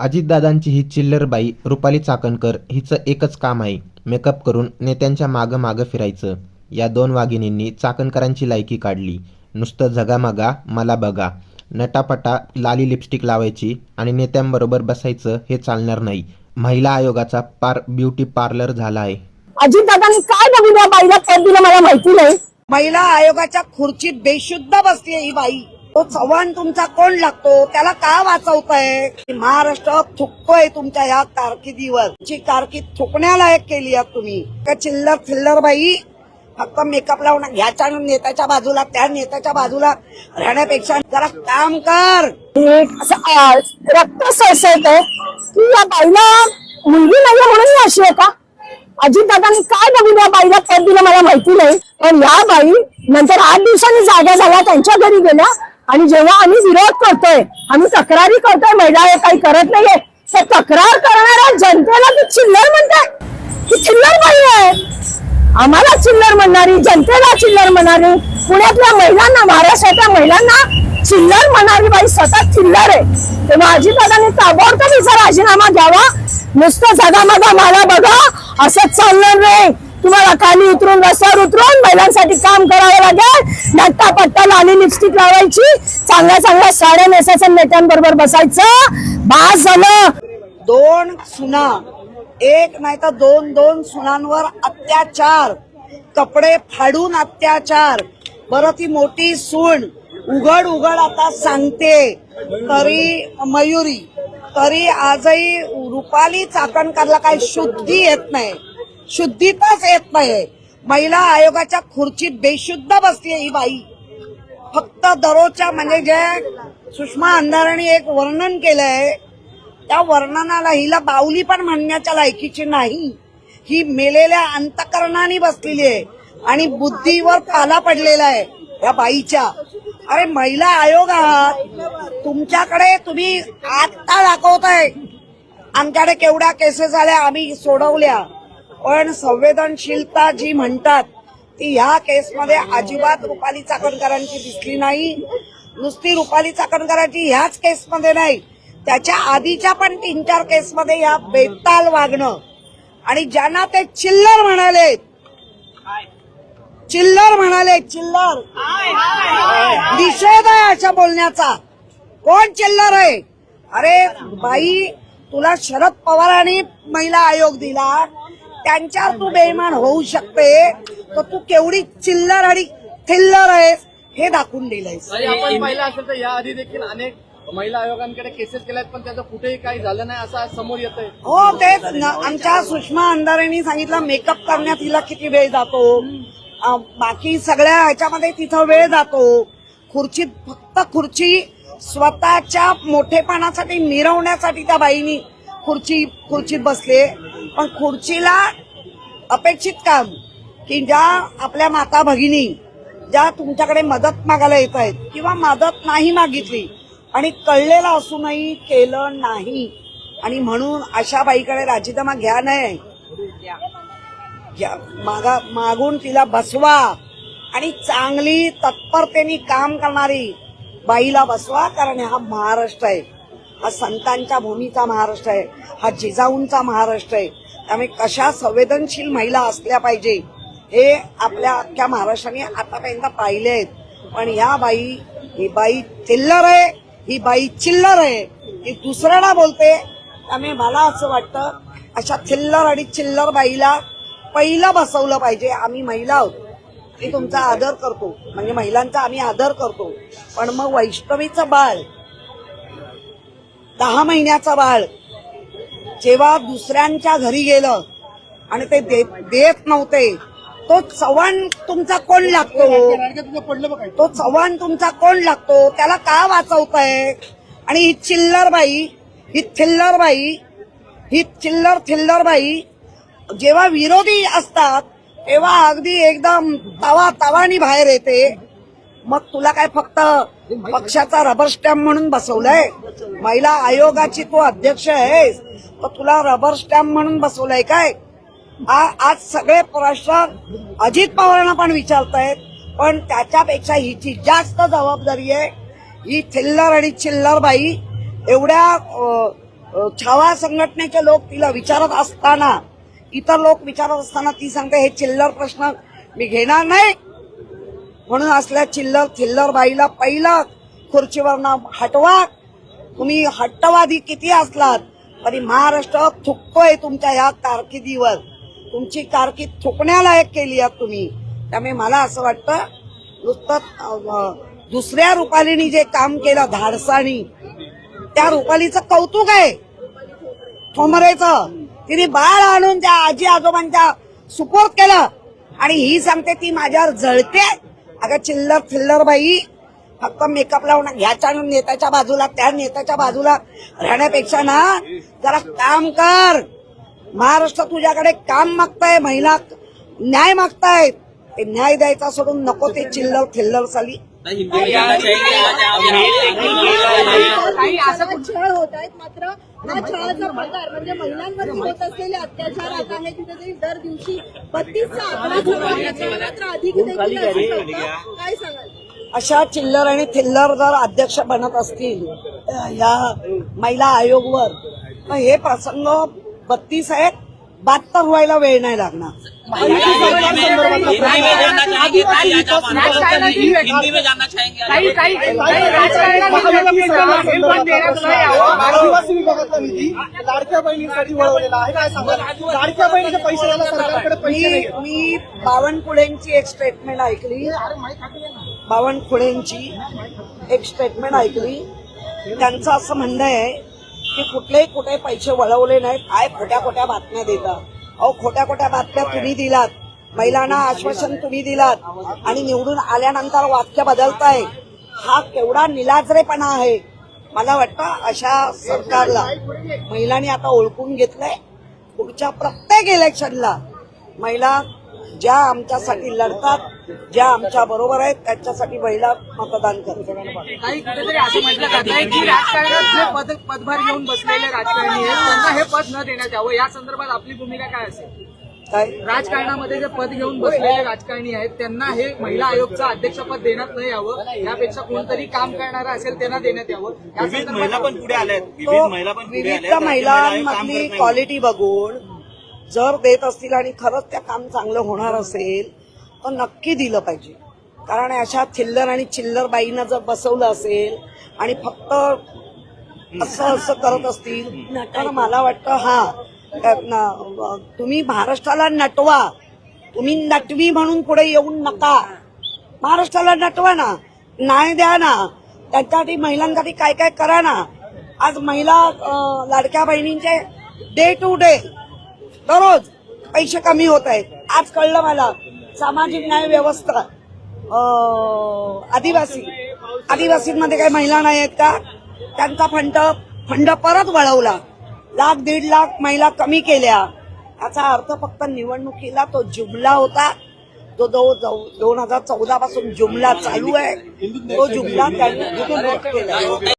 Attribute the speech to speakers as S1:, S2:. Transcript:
S1: अजितदादांची ही चिल्लर बाई रुपाली चाकणकर हिचं एकच काम आहे मेकअप करून नेत्यांच्या मागं मागं फिरायचं. या दोन वाघिणींनी चाकणकरांची लायकी काढली. नुसतं झगामगा मला बघा. नटापटा लाली लिपस्टिक लावायची आणि नेत्यांबरोबर बसायचं हे चालणार नाही. महिला आयोगाचा पार ब्युटी पार्लर झाला आहे.
S2: अजितदादांनी काय बघून या बाईला पद दिलं मला माहिती नाही.
S3: महिला आयोगाच्या खुर्चीत बेशुद्ध बसली ही बाई. तो चव्हाण तुमचा कोण लागतो? त्याला का वाचवताय? महाराष्ट्र थुकतोय तुमच्या ह्या कारकिर्दीवर. जी कारकीर्द थुकण्यालायक केली आहात तुम्ही. चिल्लर चिल्लर बाई? फक्त मेकअप लावून घ्यायच्या नेत्याच्या बाजूला त्या नेत्याच्या बाजूला राहण्यापेक्षा जरा काम कर.
S2: असं रक्त सळसळत की या बाईला मुलगी नाही म्हणून अशी आहे का? अजितदादांनी काय बघून या बाईला पद दिलं मला माहिती नाही. पण या बाई नंतर आठ दिवसांनी जागा झाल्या त्यांच्या घरी गेल्या. आणि जेव्हा आम्ही विरोध करतोय आम्ही तक्रारी करतोय महिला हे काही करत नाहीये. तर तक्रार करणाऱ्या जनतेला ती चिल्लर म्हणताय. ती चिल्लर बाई आहे. आम्हाला चिल्लर म्हणणारी जनतेला चिल्लर म्हणणारी पुण्यातल्या महिलांना महाराष्ट्रातल्या महिलांना चिल्लर म्हणणारी बाई स्वतः चिल्लर आहे. तेव्हा अजितदादांनी ताबडतोब हिचा राजीनामा द्यावा. नुसतं जगामगा मला बघा. असंच चालणार नाही. तुम्हाला खाली उतरून रस्त्यावर उतरून महिलांसाठी काम करावं लागेल. नट्टा पट्टा लाली लिपस्टिक लावायची. चांगल्या चांगल्या साड्या नेसायच्या नेत्यांबरोबर बसायचं. बास झालं.
S3: दोन सुना. एक नाही तर दोन दोन सुनांवर अत्याचार. कपडे फाडून अत्याचार. बरं ती मोठी सून. उघड उघड आता सांगते. तरी मयुरी. तरी आजही रुपाली चाकणकरला काही शुद्धी येत नाही. शुद्धीतच येत नाही महिला आयोगाच्या खुर्चीत बेशुद्ध बसली ही बाई. फक्त दररोजच्या म्हणजे जे सुषमा अंधाराने एक वर्णन केलंय त्या वर्णनाला हिला बावली पण म्हणण्याच्या लायकीची नाही. ही मेलेल्या अंतकरणाने बसलेली आहे आणि बुद्धीवर पाला पडलेला आहे या बाईच्या. अरे महिला आयोग आहात तुमच्याकडे तुम्ही आत्ता दाखवताय. आमच्याकडे केवढ्या केसेस आल्या आम्ही सोडवल्या. पण संवेदनशीलता जी म्हणतात ती ह्या केसमध्ये अजिबात रुपाली चाकणकरांची दिसली नाही. नुसती रुपाली चाकणकरांची ह्याच केसमध्ये नाही त्याच्या आधीच्या पण तीन चार केसमध्ये या बेताल वागणं. आणि ज्यांना ते चिल्लर म्हणाले चिल्लर म्हणाले चिल्लर. निषेध आहे अशा बोलण्याचा. कोण चिल्लर आहे? अरे बाई तुला शरद पवारांनी महिला आयोग दिला. त्यांच्यावर तू बेईमान होऊ शकते. तर तू केवढी चिल्लर आणि थिल्लर आहेस हे दाखवून दिलंयस.
S4: आपण पाहिलं असेल तर याआधी देखील अनेक महिला आयोगांकडे केसेस केल्यात पण त्याचं कुठेही काही झालं नाही असं आज समोर येत आहे
S3: हो तेच आमच्या सुषमा अंधारेंनी सांगितलं मेकअप करण्यात हिला किती वेळ जातो. बाकी सगळ्या ह्याच्यामध्ये तिथं वेळ जातो. खुर्चीत फक्त खुर्ची स्वतःच्या मोठेपणासाठी मिरवण्यासाठी त्या बाईनी खुर्ची खुर्चीत बसले पण खुर्चीला अपेक्षित काम की ज्या आपल्या माता भगिनी ज्या तुमच्याकडे मदत मागायला येत आहेत किंवा मदत नाही मागितली आणि कळलेलं असूनही केलं नाही. आणि म्हणून अशा बाईकडे राजीनामा घ्या नाही घ्या- मागा मागून तिला बसवा. आणि चांगली तत्परतेने काम करणारी बाईला बसवा कारण हा महाराष्ट्र आहे. हा संतांच्या भूमीचा महाराष्ट्र आहे. हा जिजाऊंचा महाराष्ट्र आहे. त्यामुळे कशा संवेदनशील महिला असल्या पाहिजे हे आपल्या अख्ख्या महाराष्ट्राने आतापर्यंत पाहिले आहेत. पण ह्या बाई ही बाई चिल्लर आहे ही बाई चिल्लर आहे. ही दुसऱ्याला बोलते. त्यामुळे मला असं वाटतं अशा चिल्लर आणि चिल्लर बाईला पहिलं बसवलं पाहिजे. आम्ही महिला आहोत. मी तुमचा आदर करतो. म्हणजे महिलांचा आम्ही आदर करतो. पण मग वैष्णवीचं बाळ दहा महिन्याचं बाळ जेव्हा दुसऱ्यांच्या घरी गेलं आणि ते देत देत नव्हते तो चव्हाण तुमचा कोण लागतो? तो चव्हाण तुमचा कोण लागतो? त्याला का वाचवताय? आणि ही चिल्लर बाई ही थिल्लर बाई ही चिल्लर थिल्लर बाई जेव्हा विरोधी असतात तेव्हा अगदी एकदम तवा तवानी बाहेर येते. मग तुला काय फक्त पक्षाचा रबर स्टॅम्प म्हणून बसवलंय? महिला आयोगाची तू अध्यक्ष आहेस तर तुला रबर स्टॅम्प म्हणून बसवलंय काय? आज सगळे प्रश्न अजित पवारांना पण विचारतायत पण त्याच्यापेक्षा हिची जास्त जबाबदारी आहे. ही थिल्लर आणि चिल्लर बाई एवढ्या छावा संघटनेचे लोक तिला विचारत असताना इतर लोक विचारत असताना ती सांगते हे चिल्लर प्रश्न मी घेणार नाही. म्हणून असल्या चिल्लर थिल्लर बाईला पहिला खुर्चीवरनं हटवा. तुम्ही हट्टवादी किती असलात तरी महाराष्ट्र थुकतोय तुमच्या ह्या कारकिर्दीवर. तुमची कारकीर्द थुकण्यालायक केली आहात तुम्ही. त्यामुळे मला असं वाटतं नुसतं दुसऱ्या रुपालीनी जे काम केलं धाडसानी त्या रुपालीचं कौतुक आहे. ठोंबरेचं तिने बाळ आणून त्या आजी आजोबांच्या सुपोर्ट केलं. आणि ही सांगते ती माझ्यावर जळते. अगं चिल्लर थिल्लर बाई. फक्त मेकअप लावून ह्याच्या नेत्याच्या बाजूला त्या नेत्याच्या बाजूला राहण्यापेक्षा ना जरा काम कर. महाराष्ट्र तुझ्याकडे काम मागताय महिला न्याय मागतायत. ते न्याय द्यायचा सोडून नको ते चिल्लर थिल्लर साली.
S5: काही असं छळ होत आहेत मात्र हा छळाचा प्रकार म्हणजे महिलांवर होत असलेले अत्याचार आता आहे तिथे दर दिवशी बत्तीसचा आकडा. मात्र अधिक देखील. काय सांगाल?
S3: अशा चिल्लर आणि थिल्लर जर अध्यक्ष बनत असतील या महिला आयोगवर तर हे प्रसंग बत्तीस आहेत बहात्तर व्हायला वेळ नाही लागणार.
S6: हिंदी में जानना चाहेंगे ताई आज आप हिंदी में जानना चाहेंगे
S4: आदिवासी विभागातला निधी लाडक्या बहिणीसाठी वळवलेला आहे काय सांगा लाडक्या बहिणीच्या पैशाला सरकारकडे पैसे
S3: मी
S6: नाही
S3: मी बावनकुळेंची एक स्टेटमेंट ऐकली बावनकुळेंची एक स्टेटमेंट ऐकली त्यांचं असं म्हणणं आहे की कुठलेही कुठे पैसे वळवले नाहीत काय खोट्या खोट्या बातम्या देतात अहो खोट्या खोट्या बातम्या तुम्ही दिलात. महिलांना आश्वासन तुम्ही दिलात. आणि निवडून आल्यानंतर वाक्य बदलताय. हा केवढा निलाजरेपणा आहे. मला वाटतं अशा सरकारला महिलांनी आता ओळखून घेतलंय. पुढच्या प्रत्येक इलेक्शनला महिला ज्या आमच्यासाठी लढतात ज्या आमच्या बरोबर आहेत त्यांच्यासाठी महिला मतदान करतात.
S7: काही कुठेतरी असं म्हटलं जात आहे की राजकारणात जे पद पदभार घेऊन बसलेले राजकारणी आहेत त्यांना हे पद न देण्यात यावं. या संदर्भात आपली भूमिका काय असेल?
S3: काय?
S7: राजकारणामध्ये जे पद घेऊन बसलेले राजकारणी आहेत त्यांना हे महिला आयोगचं अध्यक्षपद देण्यात नाही यावं. यापेक्षा कोणतरी काम करणारं असेल त्यांना देण्यात यावं.
S6: विविध महिला पण पुढे आल्यात
S3: तो
S6: विविध महिला
S3: महिलांमधली क्वालिटी बघून जर देत असतील आणि खरंच त्या काम चांगलं होणार असेल तर नक्की दिलं पाहिजे. कारण अशा थिल्लर आणि चिल्लर बाईंना जर बसवलं असेल आणि फक्त असं असं करत असतील तर मला वाटतं हा तुम्ही महाराष्ट्राला नटवा. तुम्ही नटवी म्हणून पुढे येऊन नका. महाराष्ट्राला नटवा ना न्याय द्या ना. त्यांच्यासाठी महिलांसाठी काय काय करा ना. आज महिला लाडक्या बहिणींचे डे टू डे दररोज पैसे कमी होत आहेत. आज कळलं मला सामाजिक न्याय व्यवस्था आदिवासी आदिवासींमध्ये काही महिला नाही आहेत का? त्यांचा फंड फंड परत वळवला. लाख दीड लाख महिला कमी केल्या. याचा अर्थ फक्त निवडणुकीला तो जुमला होता. तो दो दोन हजार चौदा पासून जुमला चालू आहे. तो जुमला त्यांनी केला.